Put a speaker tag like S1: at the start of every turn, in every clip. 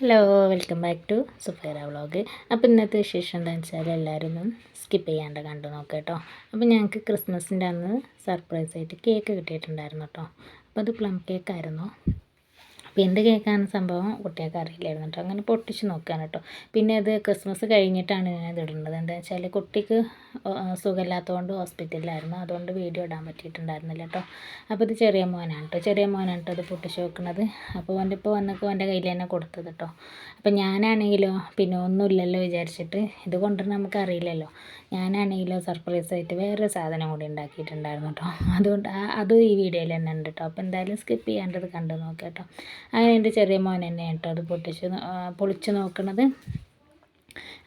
S1: Hello welcome back to Sufaira vlog അപ്പോൾ ഇന്നത്തെ വിശേഷം എന്താണെന്ന് വെച്ചാൽ എല്ലാവരും ഒന്നും സ്കിപ്പ് ചെയ്യാണ്ട് കണ്ടു നോക്കാം കേട്ടോ. അപ്പോൾ ഞങ്ങൾക്ക് ക്രിസ്മസിന്റെ അന്ന് സർപ്രൈസായിട്ട് കേക്ക് കിട്ടിയിട്ടുണ്ടായിരുന്നു കേട്ടോ. അപ്പോൾ അത് പ്ലം കേക്കായിരുന്നു അപ്പോൾ എന്ത് കേക്കാണ് സംഭവം? കുട്ടികൾക്ക് അറിയില്ലായിരുന്നു കേട്ടോ. അങ്ങനെ പൊട്ടിച്ച് നോക്കുകയാണ് കേട്ടോ. പിന്നെ അത് ക്രിസ്മസ് കഴിഞ്ഞിട്ടാണ് ഞാനത് ഇടുന്നത്. എന്താണെന്ന് വെച്ചാൽ കുട്ടിക്ക് സുഖമില്ലാത്തതുകൊണ്ട് ഹോസ്പിറ്റലിലായിരുന്നു. അതുകൊണ്ട് വീഡിയോ ഇടാൻ പറ്റിയിട്ടുണ്ടായിരുന്നില്ല കേട്ടോ. അപ്പോൾ ഇത് ചെറിയ മോനാണ് കേട്ടോ. ചെറിയ മോനാണ് കേട്ടോ അത് പൊട്ടിച്ച് വെക്കുന്നത്. അപ്പോൾ അവന്റെ ഇപ്പോൾ വന്നപ്പോൾ അവന്റെ കയ്യിൽ തന്നെ കൊടുത്തത് കേട്ടോ. അപ്പോൾ ഞാനാണെങ്കിലോ പിന്നെ ഒന്നുമില്ലല്ലോ വിചാരിച്ചിട്ട് ഇത് കൊണ്ടുവരണം നമുക്ക് അറിയില്ലല്ലോ. ഞാനാണെങ്കിലോ സർപ്രൈസ് ആയിട്ട് വേറൊരു സാധനം കൂടി ഉണ്ടാക്കിയിട്ടുണ്ടായിരുന്നു കേട്ടോ. അതുകൊണ്ട് അതും ഈ വീഡിയോയിൽ തന്നെ ഉണ്ട് കേട്ടോ. അപ്പോൾ എന്തായാലും സ്കിപ്പ് ചെയ്യാണ്ടത് കണ്ടു നോക്കാം കേട്ടോ. അങ്ങനെ എന്റെ ചെറിയ മോൻ തന്നെ കേട്ടോ അത് പൊട്ടിച്ച് പൊളിച്ച് നോക്കണത്.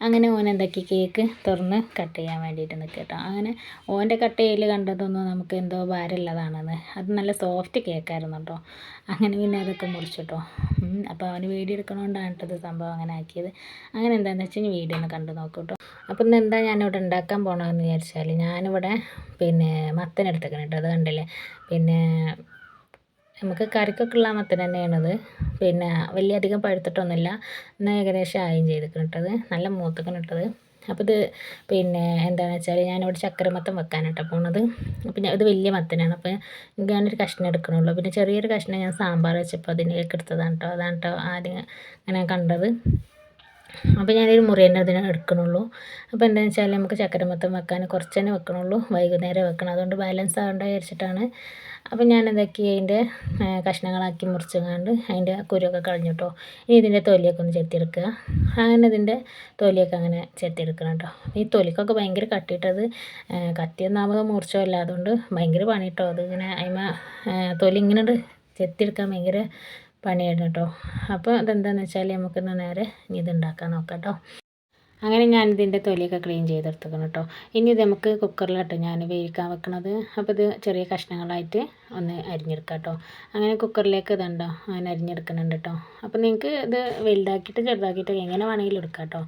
S1: അങ്ങനെ ഓൻ എന്താക്കി കേക്ക് തുറന്ന് കട്ട് ചെയ്യാൻ വേണ്ടിയിട്ട് നിൽക്കുക കേട്ടോ. അങ്ങനെ ഓന്റെ കട്ട് ചെയ്യൽ കണ്ടതൊന്നും നമുക്ക് എന്തോ ഭാരമുള്ളതാണെന്ന്. അത് നല്ല സോഫ്റ്റ് കേക്കായിരുന്നു കേട്ടോ. അങ്ങനെ പിന്നെ അതൊക്കെ മുറിച്ചു കേട്ടോ. അപ്പോൾ അവന് വീഡിയോ എടുക്കണോണ്ടാണ് കേട്ടോ സംഭവം അങ്ങനെ ആക്കിയത്. അങ്ങനെ എന്താണെന്ന് വെച്ചാൽ വീഡിയോ ഒന്ന് കണ്ടു നോക്കൂ കേട്ടോ. അപ്പം ഇന്ന് എന്താ ഞാനിവിടെ ഉണ്ടാക്കാൻ പോകണമെന്ന് വിചാരിച്ചാൽ ഞാനിവിടെ പിന്നെ മത്തനെടുത്തേക്കണം കേട്ടോ. അത് കണ്ടില്ലേ? പിന്നെ നമുക്ക് കറിക്കൊക്കെ ഉള്ള മത്തൻ തന്നെയാണത്. പിന്നെ വലിയ അധികം പഴുത്തിട്ടൊന്നുമില്ല. എന്നാൽ ഏകദേശം ആയും ചെയ്തിരിക്കണം ഇട്ടത് നല്ല മൂത്തക്കണം ഇട്ടത്. അപ്പോൾ ഇത് പിന്നെ എന്താണെന്ന് വെച്ചാൽ ഞാനിവിടെ ചക്കര മത്തൻ വെക്കാനാട്ടോ പോണത്. അപ്പോൾ ഇത് വലിയ മത്തനാണ്. അപ്പോൾ ഞാനൊരു കഷ്ണം എടുക്കണുള്ളൂ. പിന്നെ ചെറിയൊരു കഷ്ണം ഞാൻ സാമ്പാർ വെച്ചപ്പോൾ അതിലേക്ക് എടുത്തതാണ് കേട്ടോ. അതാണ് കേട്ടോ ആദ്യം അങ്ങനെ കണ്ടത്. അപ്പോൾ ഞാനൊരു മുറി തന്നെ അതിനെ എടുക്കണുള്ളൂ. അപ്പോൾ എന്താണെന്ന് വെച്ചാൽ നമുക്ക് ചക്കര മൊത്തം വെക്കാൻ കുറച്ച് തന്നെ വെക്കണുള്ളൂ. വൈകുന്നേരം വെക്കണം. അതുകൊണ്ട് ബാലൻസ് ആവേണ്ട വിചാരിച്ചിട്ടാണ്. അപ്പോൾ ഞാൻ എന്താക്കി അതിന്റെ കഷ്ണങ്ങളാക്കി മുറിച്ചങ്ങാണ്ട് അതിന്റെ കുരുവൊക്കെ കളഞ്ഞു കേട്ടോ ഇനി ഇതിന്റെ തൊലിയൊക്കെ ഒന്ന് ചെത്തിയെടുക്കുക. അങ്ങനെ ഇതിന്റെ തൊലിയൊക്കെ അങ്ങനെ ചെത്തിയെടുക്കണം കേട്ടോ ഈ തൊലിക്കൊക്കെ ഭയങ്കര കട്ടിയിട്ടത് കത്തിയൊന്നാമത് മുറിച്ചല്ല അതുകൊണ്ട് ഭയങ്കര പണി കേട്ടോ ഇങ്ങനെ അതിമ തൊലി ഇങ്ങനെ ചെത്തിയെടുക്കാൻ ഭയങ്കര പണിയായിരുന്നു കേട്ടോ അപ്പോൾ അതെന്താണെന്ന് വെച്ചാൽ നമുക്കിന്ന് നേരെ ഇനി ഇത് ഉണ്ടാക്കാൻ നോക്കാം കേട്ടോ അങ്ങനെ ഞാൻ ഇതിന്റെ തൊലിയൊക്കെ ക്ലീൻ ചെയ്തെടുത്തേക്കണം കേട്ടോ ഇനി ഇത് നമുക്ക് കുക്കറിലിട്ട് ഞാൻ വേവിക്കാൻ വെക്കണത്. അപ്പോൾ ഇത് ചെറിയ കഷ്ണങ്ങളായിട്ട് ഒന്ന് അരിഞ്ഞെടുക്കാം കേട്ടോ അങ്ങനെ കുക്കറിലേക്ക് ഇതുണ്ടോ അങ്ങനെ അരിഞ്ഞെടുക്കുന്നുണ്ട് കേട്ടോ അപ്പോൾ നിങ്ങൾക്ക് ഇത് വലുതാക്കിയിട്ട് ചെറുതാക്കിയിട്ട് എങ്ങനെ വേണമെങ്കിലും എടുക്കാം കേട്ടോ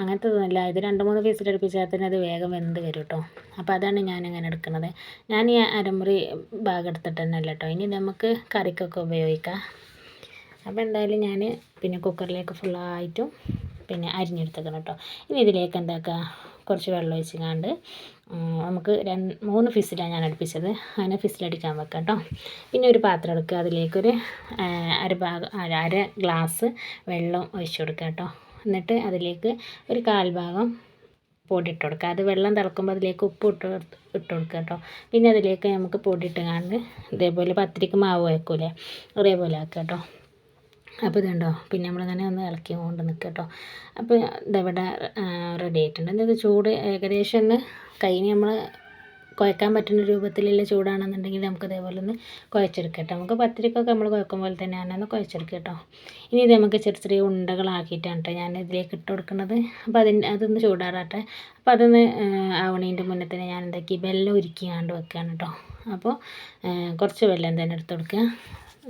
S1: അങ്ങനത്തെ ഒന്നുമില്ല ഇത് രണ്ട് മൂന്ന് പീസിലടുപ്പിച്ചാൽ തന്നെ അത് വേഗം വെന്ത് വരും കേട്ടോ അപ്പോൾ അതാണ് ഞാൻ അങ്ങനെ എടുക്കുന്നത് ഞാൻ ഈ അരമുറി ഭാഗം എടുത്തിട്ട് തന്നെ അല്ല കേട്ടോ ഇനി നമുക്ക് കറിക്കൊക്കെ ഉപയോഗിക്കാം. അപ്പോൾ എന്തായാലും ഞാൻ പിന്നെ കുക്കറിലേക്ക് ഫുള്ളായിട്ടും പിന്നെ അരിഞ്ഞെടുത്തേക്കണം കേട്ടോ. ഇനി ഇതിലേക്ക് എന്താക്കുക? കുറച്ച് വെള്ളം ഒഴിച്ചിങ്ങാണ്ട് നമുക്ക് രണ്ട് മൂന്ന് ഫിസിലാണ് ഞാൻ അടുപ്പിച്ചത്. അങ്ങനെ ഫിസിലടിക്കാൻ വെക്കാം കേട്ടോ. പിന്നെ ഒരു പാത്രം എടുക്കുക. അതിലേക്കൊരു അര ഭാഗം അര ഗ്ലാസ് വെള്ളം ഒഴിച്ചു കൊടുക്കുക കേട്ടോ. എന്നിട്ട് അതിലേക്ക് ഒരു കാൽഭാഗം പൊടി ഇട്ട് കൊടുക്കുക. അത് വെള്ളം തിളക്കുമ്പോൾ അതിലേക്ക് ഉപ്പ് ഇട്ട് ഇട്ട് കൊടുക്കുക കേട്ടോ. പിന്നെ അതിലേക്ക് നമുക്ക് പൊടി കാണുന്നത് ഇതേപോലെ പത്തിരിക്ക് മാവ് വയ്ക്കൂലേ? അതേപോലെ ആക്കുക കേട്ടോ. അപ്പോൾ ഇതുണ്ടോ? പിന്നെ നമ്മളിങ്ങനെ ഒന്ന് ഇളക്കി കൊണ്ട് നിൽക്കുക കേട്ടോ അപ്പോൾ ഇതവിടെ റെഡി ആയിട്ടുണ്ട്. എന്താ ചൂട് ഏകദേശം ഒന്ന് കഴിഞ്ഞ് നമ്മൾ കുഴക്കാൻ പറ്റുന്ന രൂപത്തിലുള്ള ചൂടാണെന്നുണ്ടെങ്കിൽ നമുക്ക് ഇതേപോലെ ഒന്ന് കുഴച്ചെടുക്കാം കേട്ടോ നമുക്ക് പത്തിരിക്കൊക്കെ നമ്മൾ കുഴക്കും പോലെ തന്നെ ഞാനൊന്ന് കുഴച്ചെടുക്കുക കേട്ടോ ഇനി ഇത് നമുക്ക് ചെറിയ ചെറിയ ഉണ്ടകളാക്കിയിട്ടാണ് കേട്ടോ ഞാൻ ഇതിലേക്ക് ഇട്ട് കൊടുക്കുന്നത്. അപ്പോൾ അതിന്റെ അതൊന്ന് ചൂടാറാട്ടെ. അപ്പോൾ അതൊന്ന് ആവണീന്റെ മുന്നേ തന്നെ ഞാൻ എന്താക്കി വെള്ളം ഉരുക്കിയാണ്ട് വെക്കുകയാണ് കേട്ടോ. അപ്പോൾ കുറച്ച് വെല്ലം തന്നെ എടുത്ത് കൊടുക്കുക.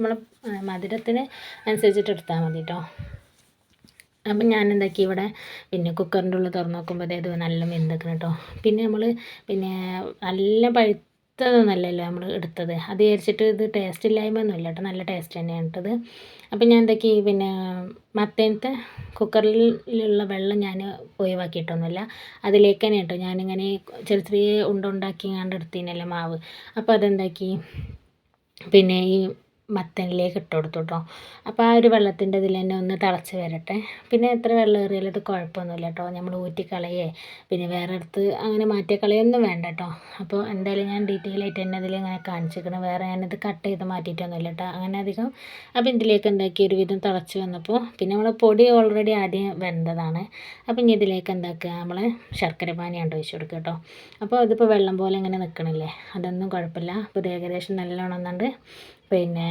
S1: നമ്മൾ മധുരത്തിന് അനുസരിച്ചിട്ട് എടുത്താൽ മതി കേട്ടോ അപ്പം ഞാൻ എന്താക്കി ഇവിടെ പിന്നെ കുക്കറിന്റെ ഉള്ളിൽ തുറന്ന് നോക്കുമ്പോൾ ഇത് നല്ല വെന്തക്കണം കേട്ടോ പിന്നെ നമ്മൾ പിന്നെ നല്ല പഴുത്തതൊന്നല്ലല്ലോ നമ്മൾ എടുത്തത്. അത് വിചാരിച്ചിട്ട് ഇത് ടേസ്റ്റ് ഇല്ലായ്മയൊന്നുമില്ല കേട്ടോ നല്ല ടേസ്റ്റ് തന്നെയാണ് ഇട്ടത് അപ്പം ഞാൻ എന്താക്കി പിന്നെ മത്തേനത്തെ കുക്കറിലുള്ള വെള്ളം ഞാൻ ഒഴിവാക്കിയിട്ടൊന്നുമില്ല. അതിലേക്ക് തന്നെ കേട്ടോ ഞാനിങ്ങനെ ചെറിയ ചെറിയ ഉണ്ട ഉണ്ടാക്കി കണ്ട് മാവ്. അപ്പോൾ അതെന്താക്കി? പിന്നെ ഈ മത്തനിലേക്ക് ഇട്ട് കൊടുത്തു കേട്ടോ അപ്പോൾ ആ ഒരു വെള്ളത്തിന്റെ ഇതിൽ തന്നെ ഒന്ന് തിളച്ച് വരട്ടെ. പിന്നെ എത്ര വെള്ളം ഏറിയാലും അത് കുഴപ്പമൊന്നുമില്ല കേട്ടോ നമ്മൾ ഊറ്റിക്കളയേ പിന്നെ വേറെ അടുത്ത് അങ്ങനെ മാറ്റി കളയൊന്നും വേണ്ട കേട്ടോ അപ്പോൾ എന്തായാലും ഞാൻ ഡീറ്റെയിൽ ആയിട്ട് തന്നെ അതിൽ ഇങ്ങനെ കാണിച്ചിരിക്കണം വേറെ ഞാനിത് കട്ട് ചെയ്ത് മാറ്റിയിട്ടൊന്നുമില്ല കേട്ടോ അങ്ങനെ അധികം അപ്പോൾ ഇതിലേക്ക് എന്താക്കി ഒരുവിധം തിളച്ച് വന്നപ്പോൾ പിന്നെ നമ്മൾ പൊടി ഓൾറെഡി ആദ്യം വെന്തതാണ്. അപ്പോൾ ഇനി ഇതിലേക്ക് എന്താക്കുക? നമ്മൾ ശർക്കര പാനിയാണ്ട് ഒഴിച്ച് കൊടുക്കുക കേട്ടോ അപ്പോൾ ഇതിപ്പോൾ വെള്ളം പോലെ ഇങ്ങനെ നിൽക്കണില്ലേ അതൊന്നും കുഴപ്പമില്ല. അപ്പോൾ ഇത് ഏകദേശം നല്ലോണം ഒന്നുണ്ട്. പിന്നെ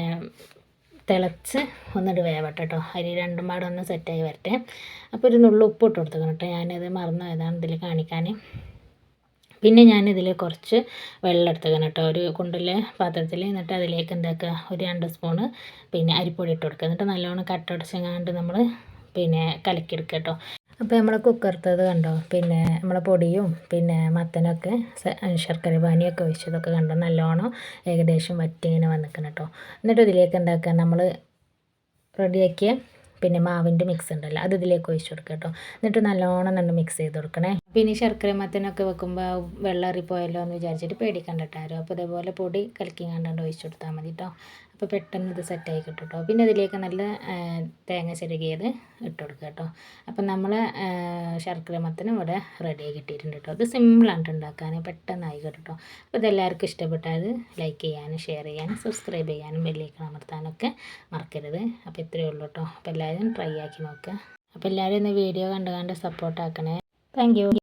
S1: തിളച്ച് ഒന്നിട്ട് വേവട്ടെ കേട്ടോ അരി രണ്ടും പാടെ ഒന്ന് സെറ്റായി വരട്ടെ. അപ്പോൾ ഒരു നുള്ളു ഉപ്പ് ഇട്ട് കൊടുത്തേക്കണം കേട്ടോ ഞാനത് മറന്നു പോയതാണ് ഇതിൽ കാണിക്കാൻ പിന്നെ ഞാനിതിൽ കുറച്ച് വെള്ളം എടുത്തേക്കണം കേട്ടോ ഒരു കുണ്ടിലെ പാത്രത്തിൽ എന്നിട്ട് അതിലേക്ക് എന്താക്കുക ഒരു രണ്ട് സ്പൂണ് പിന്നെ അരിപ്പൊടി ഇട്ട് കൊടുക്കുക. എന്നിട്ട് നല്ലോണം കട്ടടിച്ചെങ്ങാണ്ട് നമ്മൾ പിന്നെ കലക്കിയെടുക്കുക കേട്ടോ അപ്പോൾ നമ്മൾ കുക്കർത്തത് കണ്ടോ? പിന്നെ നമ്മളെ പൊടിയും പിന്നെ മത്തനൊക്കെ ശർക്കര പാനിയൊക്കെ ഒഴിച്ചതൊക്കെ കണ്ടോ? നല്ലോണം ഏകദേശം വറ്റി ഇങ്ങനെ വന്നിക്കണം കേട്ടോ എന്നിട്ട് ഇതിലേക്ക് ഉണ്ടാക്കുക നമ്മൾ റെഡിയാക്കിയ പിന്നെ മാവിന്റെ മിക്സ് ഉണ്ടല്ലോ അത് ഇതിലേക്ക് ഒഴിച്ച് കൊടുക്കുക കേട്ടോ എന്നിട്ട് നല്ലോണം നല്ല മിക്സ് ചെയ്ത് കൊടുക്കണേ. പിന്നെ ശർക്കര മത്തനൊക്കെ വെക്കുമ്പോൾ വെള്ളം അറിപ്പോയല്ലോ എന്ന് വിചാരിച്ചിട്ട് പേടിക്കണ്ട അപ്പോൾ ഇതേപോലെ പൊടി കലക്കി കണ്ടുകൊണ്ട് ഒഴിച്ച് കൊടുത്താൽ മതി കേട്ടോ അപ്പോൾ പെട്ടെന്ന് ഇത് സെറ്റായി കിട്ടും കേട്ടോ പിന്നെ ഇതിലേക്ക് നല്ല തേങ്ങ ചിരകിയത് ഇട്ട് കൊടുക്കുക കേട്ടോ അപ്പം നമ്മൾ ശർക്കര മത്തനും ഇവിടെ റെഡിയായി കിട്ടിയിട്ടുണ്ട് കേട്ടോ ഇത് സിമ്പിളാണ് ഉണ്ടാക്കാൻ പെട്ടെന്നായി കേട്ടോ അപ്പോൾ ഇതെല്ലാവർക്കും ഇഷ്ടപ്പെട്ടാൽ ലൈക്ക് ചെയ്യാനും ഷെയർ ചെയ്യാനും സബ്സ്ക്രൈബ് ചെയ്യാനും ബെല്ലേക്ക് അമർത്താനൊക്കെ മറക്കരുത്. അപ്പോൾ ഇത്രയേ ഉള്ളൂ കേട്ടോ അപ്പോൾ എല്ലാവരും ട്രൈ ആക്കി നോക്കുക. അപ്പോൾ എല്ലാവരും ഇന്ന് വീഡിയോ കണ്ട് കണ്ട് സപ്പോർട്ടാക്കണേ താങ്ക്